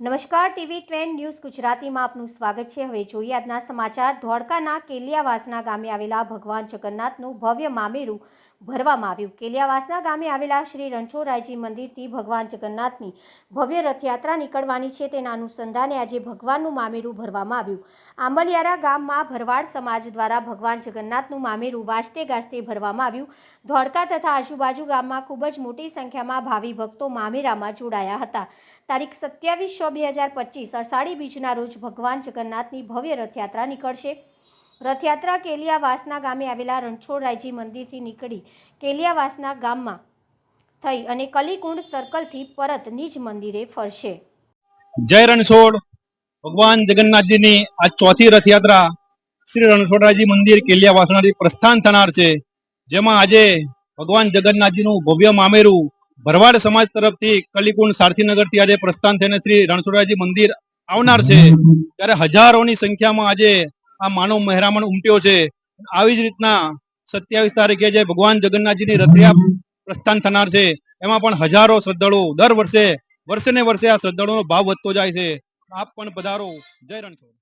નમસ્કાર, TV ટ્વેન news ગુજરાતીમાં આપનું સ્વાગત છે. હવે જોઈએ આજના સમાચાર. ધોળકાના કેલિયાવાસના ગામે આવેલા ભગવાન જગન્નાથનું ભવ્ય મામેરું ભરવામાં આવ્યું. કેલિયાવાસના ગામે આવેલા શ્રી રણછોડરાયજી મંદિરથી ભગવાન જગન્નાથની ભવ્ય રથયાત્રા નીકળવાની છે. તેના અનુસંધાને આજે ભગવાનનું મામેરું ભરવામાં આવ્યું. આંબલિયારા ગામમાં ભરવાડ સમાજ દ્વારા ભગવાન જગન્નાથનું મામેરું વાજતે ગાજતે ભરવામાં આવ્યું. ધોળકા તથા આજુબાજુ ગામમાં ખૂબ જ મોટી સંખ્યામાં ભાવિ ભક્તો મામેરામાં જોડાયા હતા. તારીખ સત્યાવીસ બે હજાર પચીસ અષાઢી બીજના રોજ ભગવાન જગન્નાથની ભવ્ય રથયાત્રા નીકળશે. રથયાત્રા કેલિયાવાસના ગામે આવેલા રણછોડરાયજી મંદિરથી નીકળી કેલિયાવાસના ગામમાં થઈ અને કલીકુંડ સર્કલથી પરત નિજ મંદિરે ફરશે. જય રણછોડ. ભગવાન જગન્નાથજીની આ ચોથી રથયાત્રા શ્રી રણછોડરાયજી મંદિર કેલિયાવાસનાથી પ્રસ્થાન થનાર છે. જેમાં આજે ભગવાન જગન્નાથજીનું ભવ્ય મામેરું ભરવાડ સમાજ તરફથી કલીકુંડ સારથીનગરથી આજે પ્રસ્થાન થઈને શ્રી રણછોડરાયજી મંદિર આવનાર છે. ત્યારે હજારોની સંખ્યામાં આજે આ માનવ મહેરામણ ઉમટ્યો છે. આવી જ રીતના સત્યાવીસ તારીખે જે ભગવાન જગન્નાથજીની રથયાત્રા પ્રસ્થાન થનાર છે. એમાં પણ હજારો શ્રદ્ધાળુઓ દર વર્ષે વર્ષે ને વર્ષે આ શ્રદ્ધાળુઓનો ભાવ વધતો જાય છે. આપ પણ પધારો. જય રણછોડ.